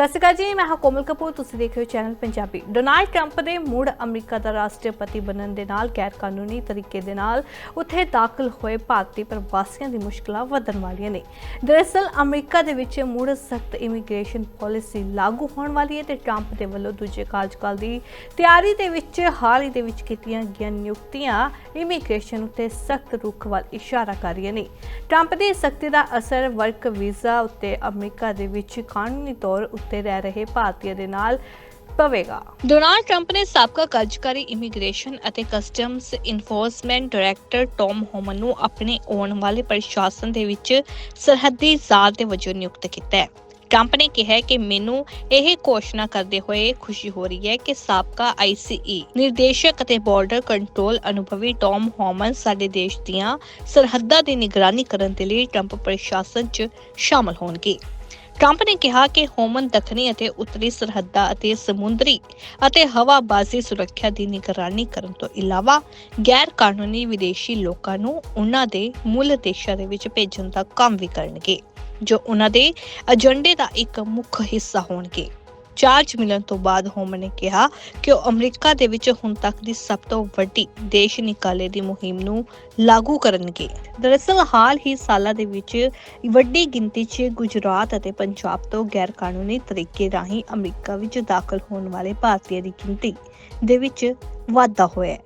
ਸਤਿ ਸ਼੍ਰੀ ਅਕਾਲ ਜੀ, ਮੈਂ ਹਾਂ ਕੋਮਲ ਕਪੂਰ, ਤੁਸੀਂ ਦੇਖ ਰਹੇ ਹੋ ਚੈਨਲ ਪੰਜਾਬੀ। ਡੋਨਾਲਡ ਟਰੰਪ ਦੇ ਮੁੜ ਅਮਰੀਕਾ ਦਾ ਰਾਸ਼ਟਰਪਤੀ ਬਣਨ ਦੇ ਨਾਲ ਗੈਰ ਕਾਨੂੰਨੀ ਤਰੀਕੇ ਦੇ ਨਾਲ ਉੱਥੇ ਦਾਖਲ ਹੋਏ ਭਾਰਤੀ ਪ੍ਰਵਾਸੀਆਂ ਦੀ ਮੁਸ਼ਕਲਾਂ ਵਧਣ ਵਾਲੀਆਂ ਨੇ। ਦਰਅਸਲ, ਅਮਰੀਕਾ ਦੇ ਵਿੱਚ ਮੁੜ ਸਖਤ ਇਮੀਗ੍ਰੇਸ਼ਨ ਪਾਲਿਸੀ ਲਾਗੂ ਹੋਣ ਵਾਲੀ ਹੈ ਤੇ ਟਰੰਪ ਦੇ ਵੱਲੋਂ ਦੂਜੇ ਕਾਰਜਕਾਲ ਦੀ ਤਿਆਰੀ ਦੇ ਵਿੱਚ, ਹਾਲ ਹੀ ਦੇ ਵਿੱਚ ਕੀਤੀਆਂ ਗਈਆਂ ਨਿਯੁਕਤੀਆਂ ਇਮੀਗ੍ਰੇਸ਼ਨ ਉੱਤੇ ਸਖਤ ਰੁਖ ਵੱਲ ਇਸ਼ਾਰਾ ਕਰ ਰਹੀਆਂ ਨੇ। ਟਰੰਪ ਦੀ ਸਖਤੀ ਦਾ ਅਸਰ ਵਰਕ ਵੀਜ਼ਾ ਉੱਤੇ ਅਮਰੀਕਾ ਦੇ ਵਿੱਚ ਕਾਨੂੰਨੀ ਤੌਰ ਉੱਤੇ ਰਹਿ ਰਹੇ ਭਾਰਤੀਆਂ ਦੇ ਨਾਲ ਪਵੇਗਾ। ਡੋਨਾਲਡ ਟਰੰਪ ਨੇ ਸਾਬਕਾ ਕਾਰਜਕਾਰੀ ਇਮੀਗ੍ਰੇਸ਼ਨ ਅਤੇ customs enforcement director Tom Homan ਨੂੰ ਆਪਣੇ ਆਉਣ ਵਾਲੇ ਪ੍ਰਸ਼ਾਸਨ ਦੇ ਵਿੱਚ ਸਰਹੱਦੀ ਜ਼ਾਲ ਦੇ ਵਜੋਂ ਨਿਯੁਕਤ ਕੀਤਾ ਹੈ। ਟਰੰਪ ਨੇ ਕਿਹਾ ਕਿ ਮੈਨੂੰ ਇਹ ਘੋਸ਼ਣਾ ਕਰਦੇ ਹੋਏ ਖੁਸ਼ੀ ਹੋ ਰਹੀ ਹੈ ਕਿ ਸਾਬਕਾ ਆਈਸੀਈ ਨਿਰਦੇਸ਼ਕ ਅਤੇ ਬਾਰਡਰ ਕੰਟਰੋਲ ਅਨੁਭਵੀ ਟੌਮ ਹੋਮਨ ਸਾਡੇ ਦੇਸ਼ ਦੀਆਂ ਸਰਹੱਦਾਂ ਦੀ ਨਿਗਰਾਨੀ ਕਰਨ ਦੇ ਲਈ ਟਰੰਪ ਪ੍ਰਸ਼ਾਸਨ 'ਚ ਸ਼ਾਮਲ ਹੋਣਗੇ। ਟਰੰਪ ਨੇ ਕਿਹਾ ਕਿ ਹੋਮਨ ਦੱਖਣੀ ਅਤੇ ਉੱਤਰੀ ਸਰਹੱਦਾਂ ਅਤੇ ਸਮੁੰਦਰੀ ਅਤੇ ਹਵਾਬਾਜ਼ੀ ਸੁਰੱਖਿਆ ਦੀ ਨਿਗਰਾਨੀ ਕਰਨ ਤੋਂ ਇਲਾਵਾ ਗੈਰ ਕਾਨੂੰਨੀ ਵਿਦੇਸ਼ੀ ਲੋਕਾਂ ਨੂੰ ਉਹਨਾਂ ਦੇ ਮੁੱਲ ਦੇਸ਼ਾਂ ਦੇ ਵਿੱਚ ਭੇਜਣ ਦਾ ਕੰਮ ਵੀ ਕਰਨਗੇ, ਜੋ ਉਹਨਾਂ ਦੇ ਏਜੰਡੇ ਦਾ ਇੱਕ ਮੁੱਖ ਹਿੱਸਾ ਹੋਣਗੇ। ਚਾਰਜ ਮਿਲਣ ਤੋਂ ਬਾਅਦ ਹੋਮ ਨੇ ਕਿਹਾ ਕਿ ਉਹ ਅਮਰੀਕਾ ਦੇ ਵਿੱਚ ਹੁਣ ਤੱਕ ਦੀ ਸਭ ਤੋਂ ਵੱਡੀ ਦੇਸ਼ ਨਿਕਾਲੇ ਦੀ ਮੁਹਿੰਮ ਨੂੰ ਲਾਗੂ ਕਰਨਗੇ। ਦਰਅਸਲ, ਹਾਲ ਹੀ ਸਾਲਾਂ ਦੇ ਵਿੱਚ ਵੱਡੀ ਗਿਣਤੀ 'ਚ ਗੁਜਰਾਤ ਅਤੇ ਪੰਜਾਬ ਤੋਂ ਗੈਰ ਕਾਨੂੰਨੀ ਤਰੀਕੇ ਰਾਹੀਂ ਅਮਰੀਕਾ ਵਿੱਚ ਦਾਖਲ ਹੋਣ ਵਾਲੇ ਭਾਰਤੀਆਂ ਦੀ ਗਿਣਤੀ ਦੇ ਵਿੱਚ ਵਾਧਾ ਹੋਇਆ ਹੈ।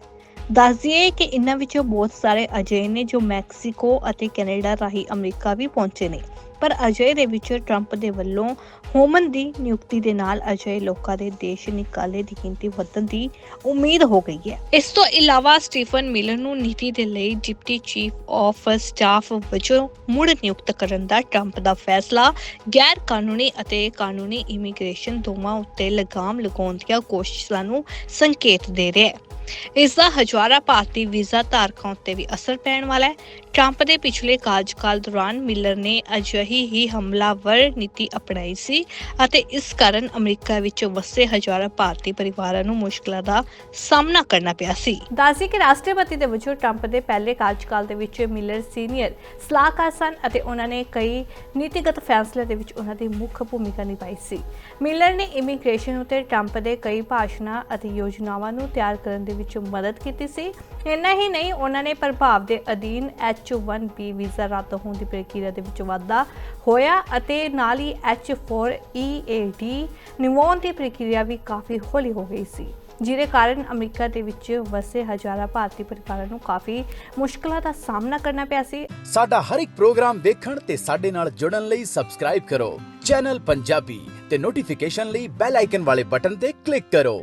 ਦੱਸ ਦਈਏ ਕਿ ਇਨ੍ਹਾਂ ਵਿੱਚੋਂ ਬਹੁਤ ਸਾਰੇ ਅਜਿਹੇ ਨੇ ਜੋ ਮੈਕਸੀਕੋ ਅਤੇ ਕੈਨੇਡਾ ਰਾਹੀਂ ਅਮਰੀਕਾ ਵੀ ਪਹੁੰਚੇ ਨੇ। ਪਰ ਅਜੇ ਦੇ ਵਿੱਚ ਟਰੰਪ ਦੇ ਵੱਲੋਂ ਹੋਮਨ ਦੀ ਨਿਯੁਕਤੀ ਦੇ ਨਾਲ ਅਜਿਹੇ ਲੋਕਾਂ ਦੇ ਦੇਸ਼ ਨਿਕਾਲੇ ਦੀ ਗਿਣਤੀ ਵਧਣ ਦੀ ਉਮੀਦ ਹੋ ਗਈ ਹੈ। ਇਸ ਤੋਂ ਇਲਾਵਾ ਸਟੀਫਨ ਮਿਲਰ ਨੂੰ ਨੀਤੀ ਦੇ ਲਈ ਡਿਪਟੀ ਚੀਫ ਆਫ ਸਟਾਫ ਵਜੋਂ ਮੁੜ ਨਿਯੁਕਤ ਕਰਨ ਦਾ ਟਰੰਪ ਦਾ ਫੈਸਲਾ ਗੈਰ ਕਾਨੂੰਨੀ ਅਤੇ ਕਾਨੂੰਨੀ ਇਮੀਗ੍ਰੇਸ਼ਨ ਦੋਵਾਂ ਉੱਤੇ ਲਗਾਮ ਲਗਾਉਣ ਦੀਆਂ ਕੋਸ਼ਿਸ਼ਾਂ ਨੂੰ ਸੰਕੇਤ ਦੇ ਰਿਹਾ ਹੈ। ਇਸ ਦਾ ਹਜ਼ਾਰਾਂ ਭਾਰਤੀ ਵੀਜ਼ਾ ਧਾਰਕਾਂ ਉੱਤੇ ਵੀ ਅਸਰ ਪੈਣ ਵਾਲਾ ਹੈ। ਟਰੰਪ ਦੇ ਪਿਛਲੇ ਕਾਰਜਕਾਲ ਦੌਰਾਨ ਮਿਲਰ ਨੇ ਅਜਿਹੀ ਹੀ ਹਮਲਾਵਰ ਨੀਤੀ ਅਪਣਾਈ ਸੀ ਅਤੇ ਇਸ ਕਾਰਨ ਅਮਰੀਕਾ ਵਿੱਚ ਵਸੇ ਹਜ਼ਾਰਾਂ ਭਾਰਤੀ ਪਰਿਵਾਰਾਂ ਨੂੰ ਮੁਸ਼ਕਲਾਂ ਦਾ ਸਾਹਮਣਾ ਕਰਨਾ ਪਿਆ ਸੀ। ਦੱਸੀ ਕਿ ਰਾਸ਼ਟਰਪਤੀ ਦੇ ਵਜੋਂ ਟਰੰਪ ਦੇ ਪਹਿਲੇ ਕਾਰਜਕਾਲ ਦੇ ਵਿੱਚ ਮਿਲਰ ਸੀਨੀਅਰ ਸਲਾਹਕਾਰ ਸਨ ਅਤੇ ਉਹਨਾਂ ਨੇ ਕਈ ਨੀਤੀਗਤ ਫੈਸਲੇ ਦੇ ਵਿੱਚ ਉਹਨਾਂ ਦੀ ਮੁੱਖ ਭੂਮਿਕਾ ਨਿਭਾਈ ਸੀ। ਮਿਲਰ ਨੇ ਇਮੀਗ੍ਰੇਸ਼ਨ ਉਤੇ ਟਰੰਪ ਦੇ ਕਈ ਭਾਸ਼ਣਾਂ ਅਤੇ ਯੋਜਨਾਵਾਂ ਨੂੰ ਤਿਆਰ ਕਰਨ ਦੇ ਵਿੱਚ ਮਦਦ ਕੀਤੀ ਸੀ। ਇੰਨਾ ਹੀ ਨਹੀਂ, ਉਹਨਾਂ ਨੇ ਪ੍ਰਭਾਵ ਦੇ ਅਧੀਨ H1B ਵੀਜ਼ਾ ਰੱਦ ਹੋਣ ਦੀ ਪ੍ਰਕਿਰਿਆ ਦੇ ਵਿੱਚ ਵਾਧਾ ਹੋਇਆ ਅਤੇ ਨਾਲ ਹੀ H4EAD ਨਿਵਾਉਣ ਦੀ ਪ੍ਰਕਿਰਿਆ ਵੀ ਕਾਫੀ ਹੌਲੀ ਹੋ ਗਈ ਸੀ, ਜਿਹਦੇ ਕਾਰਨ ਅਮਰੀਕਾ ਦੇ ਵਿੱਚ ਵਸੇ ਹਜ਼ਾਰਾਂ ਭਾਰਤੀ ਪਰਿਵਾਰਾਂ ਨੂੰ ਕਾਫੀ ਮੁਸ਼ਕਲਾਂ ਦਾ ਸਾਹਮਣਾ ਕਰਨਾ ਪਿਆ ਸੀ। ਸਾਡਾ ਹਰ ਇੱਕ ਪ੍ਰੋਗਰਾਮ ਦੇਖਣ ਤੇ ਸਾਡੇ ਨਾਲ ਜੁੜਨ ਲਈ ਸਬਸਕ੍ਰਾਈਬ ਕਰੋ, ਚੈਨਲ ਪੰਜਾਬੀ ਤੇ ਨੋਟੀਫਿਕੇਸ਼ਨ ਲਈ ਬੈਲ ਆਈਕਨ ਵਾਲੇ ਬਟਨ ਤੇ ਕਲਿੱਕ ਕਰੋ।